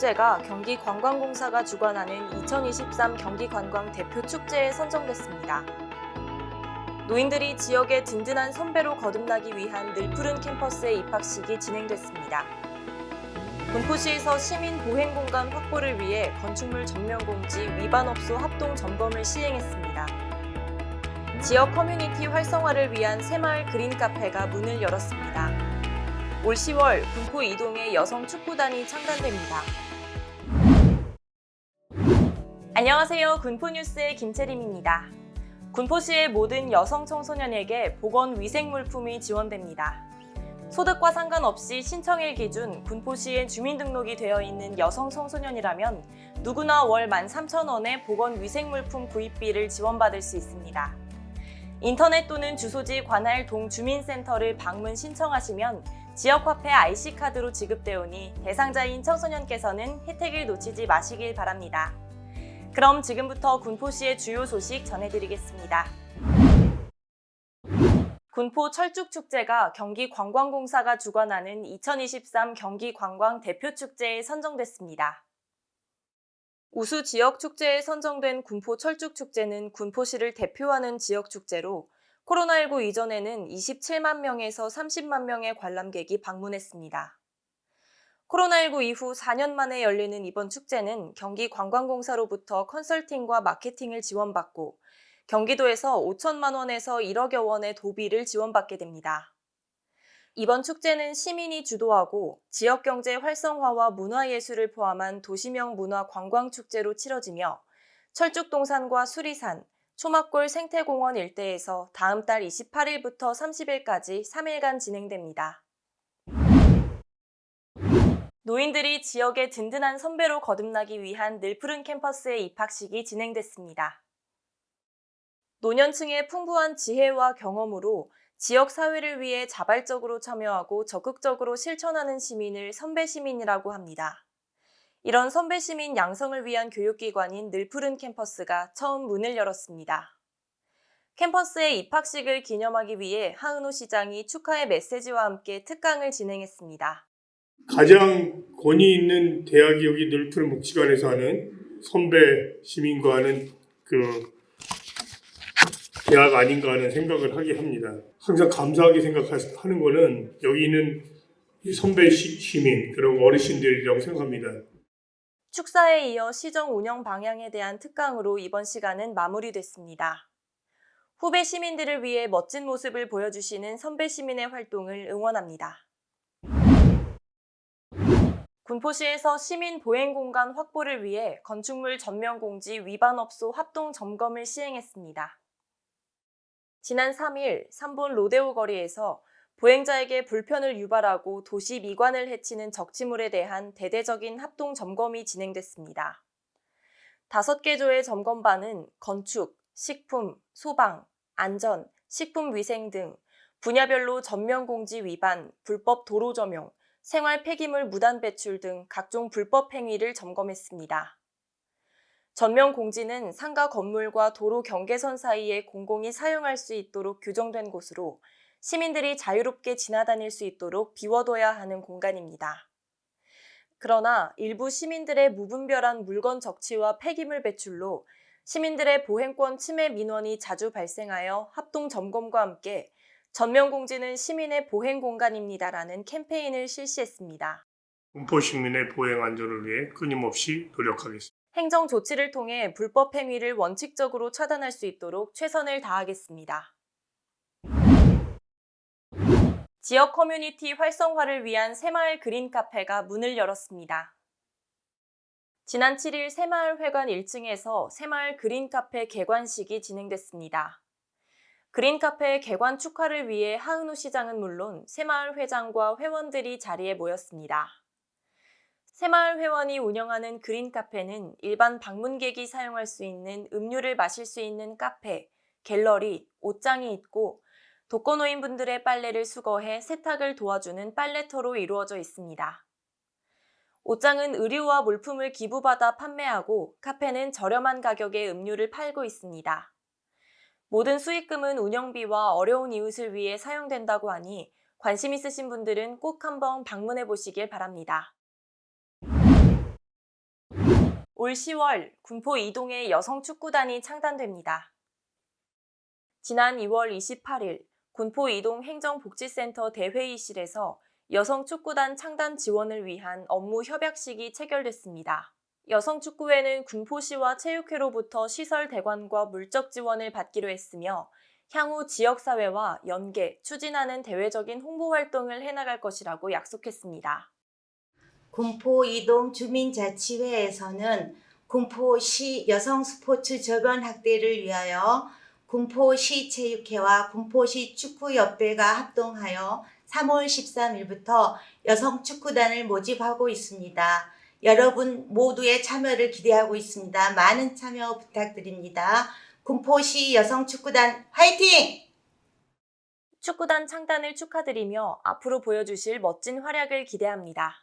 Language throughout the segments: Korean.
철쭉축제가 경기관광공사가 주관하는 2023 경기관광 대표 축제에 선정됐습니다. 노인들이 지역의 든든한 선배로 거듭나기 위한 늘푸른 캠퍼스의 입학식이 진행됐습니다. 군포시에서 시민 보행 공간 확보를 위해 건축물 전면 공지 위반 업소 합동 점검을 시행했습니다. 지역 커뮤니티 활성화를 위한 새마을 그린 카페가 문을 열었습니다. 올 10월 군포 이동에 여성 축구단이 창단됩니다. 안녕하세요. 군포뉴스의 김채림입니다. 군포시의 모든 여성 청소년에게 보건 위생 물품이 지원됩니다. 소득과 상관없이 신청일 기준 군포시에 주민등록이 되어 있는 여성 청소년이라면 누구나 월 13,000원의 보건 위생 물품 구입비를 지원받을 수 있습니다. 인터넷 또는 주소지 관할 동주민센터를 방문 신청하시면 지역화폐 IC카드로 지급되오니 대상자인 청소년께서는 혜택을 놓치지 마시길 바랍니다. 그럼 지금부터 군포시의 주요 소식 전해드리겠습니다. 군포 철쭉축제가 경기관광공사가 주관하는 2023 경기관광 대표축제에 선정됐습니다. 우수 지역 축제에 선정된 군포 철쭉축제는 군포시를 대표하는 지역 축제로 코로나19 이전에는 27만 명에서 30만 명의 관람객이 방문했습니다. 코로나19 이후 4년 만에 열리는 이번 축제는 경기관광공사로부터 컨설팅과 마케팅을 지원받고 경기도에서 5천만 원에서 1억여 원의 도비를 지원받게 됩니다. 이번 축제는 시민이 주도하고 지역 경제 활성화와 문화예술을 포함한 도시명 문화 관광 축제로 치러지며 철쭉동산과 수리산, 초막골 생태공원 일대에서 다음 달 28일부터 30일까지 3일간 진행됩니다. 노인들이 지역의 든든한 선배로 거듭나기 위한 늘푸른 캠퍼스의 입학식이 진행됐습니다. 노년층의 풍부한 지혜와 경험으로 지역 사회를 위해 자발적으로 참여하고 적극적으로 실천하는 시민을 선배 시민이라고 합니다. 이런 선배 시민 양성을 위한 교육기관인 늘푸른 캠퍼스가 처음 문을 열었습니다. 캠퍼스의 입학식을 기념하기 위해 하은호 시장이 축하의 메시지와 함께 특강을 진행했습니다. 가장 권위 있는 대학이 여기 늘푸른 묵지관에서 하는 선배 시민과 하는 그 대학 아닌가 하는 생각을 하게 합니다. 항상 감사하게 생각하는 거는 여기 있는 이 선배 시, 시민 그런 어르신들이라고 생각합니다. 축사에 이어 시정 운영 방향에 대한 특강으로 이번 시간은 마무리됐습니다. 후배 시민들을 위해 멋진 모습을 보여주시는 선배 시민의 활동을 응원합니다. 군포시에서 시민 보행 공간 확보를 위해 건축물 전면 공지 위반 업소 합동 점검을 시행했습니다. 지난 3일 3본 로데오 거리에서 보행자에게 불편을 유발하고 도시 미관을 해치는 적치물에 대한 대대적인 합동 점검이 진행됐습니다. 다섯 개 조의 점검반은 건축, 식품, 소방, 안전, 식품 위생 등 분야별로 전면 공지 위반, 불법 도로 점용, 생활 폐기물 무단 배출 등 각종 불법 행위를 점검했습니다. 전면 공지는 상가 건물과 도로 경계선 사이에 공공이 사용할 수 있도록 규정된 곳으로 시민들이 자유롭게 지나다닐 수 있도록 비워둬야 하는 공간입니다. 그러나 일부 시민들의 무분별한 물건 적치와 폐기물 배출로 시민들의 보행권 침해 민원이 자주 발생하여 합동 점검과 함께 전면 공지는 시민의 보행 공간입니다라는 캠페인을 실시했습니다. 군포 시민의 보행 안전을 위해 끊임없이 노력하겠습니다. 행정 조치를 통해 불법 행위를 원칙적으로 차단할 수 있도록 최선을 다하겠습니다. 지역 커뮤니티 활성화를 위한 새마을 그린 카페가 문을 열었습니다. 지난 7일 새마을 회관 1층에서 새마을 그린 카페 개관식이 진행됐습니다. 그린 카페 개관 축하를 위해 하은우 시장은 물론 새마을 회장과 회원들이 자리에 모였습니다. 새마을 회원이 운영하는 그린 카페는 일반 방문객이 사용할 수 있는 음료를 마실 수 있는 카페, 갤러리, 옷장이 있고 독거노인분들의 빨래를 수거해 세탁을 도와주는 빨래터로 이루어져 있습니다. 옷장은 의류와 물품을 기부받아 판매하고 카페는 저렴한 가격에 음료를 팔고 있습니다. 모든 수익금은 운영비와 어려운 이웃을 위해 사용된다고 하니 관심 있으신 분들은 꼭 한번 방문해 보시길 바랍니다. 올 10월 군포 이동에 여성 축구단이 창단됩니다. 지난 2월 28일 군포 이동 행정복지센터 대회의실에서 여성 축구단 창단 지원을 위한 업무 협약식이 체결됐습니다. 여성 축구회는 군포시와 체육회로부터 시설 대관과 물적 지원을 받기로 했으며 향후 지역사회와 연계, 추진하는 대외적인 홍보 활동을 해나갈 것이라고 약속했습니다. 군포 이동 주민자치회에서는 군포시 여성 스포츠 저변 확대를 위하여 군포시 체육회와 군포시 축구협회가 합동하여 3월 13일부터 여성 축구단을 모집하고 있습니다. 여러분 모두의 참여를 기대하고 있습니다. 많은 참여 부탁드립니다. 군포시 여성 축구단 화이팅! 축구단 창단을 축하드리며 앞으로 보여주실 멋진 활약을 기대합니다.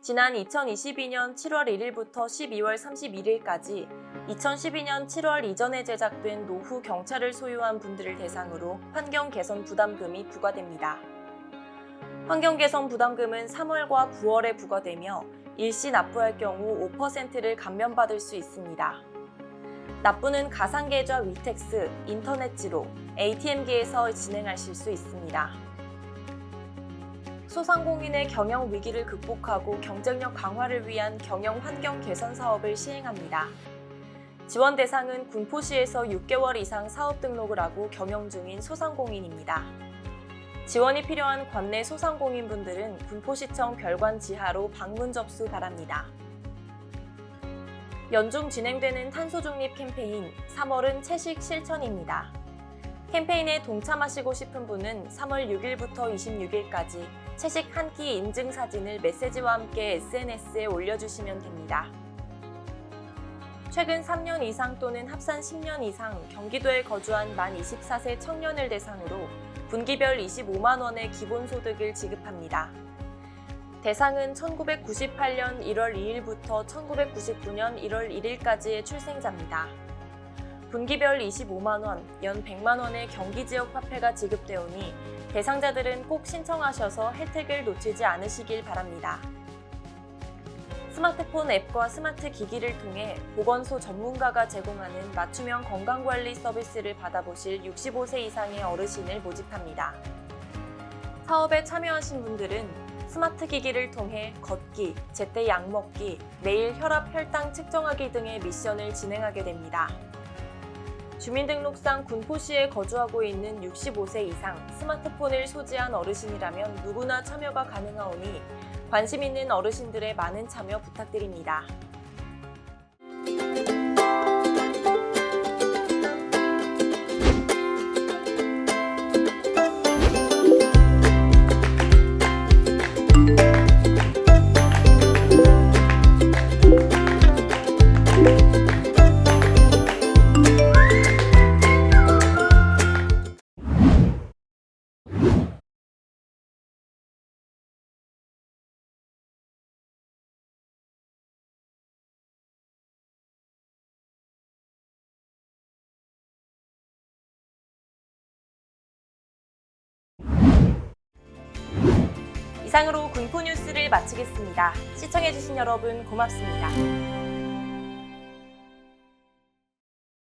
지난 2022년 7월 1일부터 12월 31일까지 2012년 7월 이전에 제작된 노후 경차를 소유한 분들을 대상으로 환경 개선 부담금이 부과됩니다. 환경 개선 부담금은 3월과 9월에 부과되며 일시 납부할 경우 5%를 감면받을 수 있습니다. 납부는 가상계좌 위텍스, 인터넷지로, ATM기에서 진행하실 수 있습니다. 소상공인의 경영 위기를 극복하고 경쟁력 강화를 위한 경영 환경 개선 사업을 시행합니다. 지원 대상은 군포시에서 6개월 이상 사업 등록을 하고 경영 중인 소상공인입니다. 지원이 필요한 관내 소상공인분들은 군포시청 별관 지하로 방문 접수 바랍니다. 연중 진행되는 탄소 중립 캠페인 3월은 채식 실천입니다. 캠페인에 동참하시고 싶은 분은 3월 6일부터 26일까지 채식 한 끼 인증 사진을 메시지와 함께 SNS에 올려주시면 됩니다. 최근 3년 이상 또는 합산 10년 이상 경기도에 거주한 만 24세 청년을 대상으로 분기별 25만 원의 기본소득을 지급합니다. 대상은 1998년 1월 2일부터 1999년 1월 1일까지의 출생자입니다. 분기별 25만 원, 연 100만 원의 경기 지역 화폐가 지급되오니 대상자들은 꼭 신청하셔서 혜택을 놓치지 않으시길 바랍니다. 스마트폰 앱과 스마트 기기를 통해 보건소 전문가가 제공하는 맞춤형 건강관리 서비스를 받아보실 65세 이상의 어르신을 모집합니다. 사업에 참여하신 분들은 스마트 기기를 통해 걷기, 제때 약 먹기, 매일 혈압, 혈당 측정하기 등의 미션을 진행하게 됩니다. 주민등록상 군포시에 거주하고 있는 65세 이상 스마트폰을 소지한 어르신이라면 누구나 참여가 가능하오니 관심 있는 어르신들의 많은 참여 부탁드립니다. 이상으로 군포 뉴스를 마치겠습니다. 시청해주신 여러분 고맙습니다.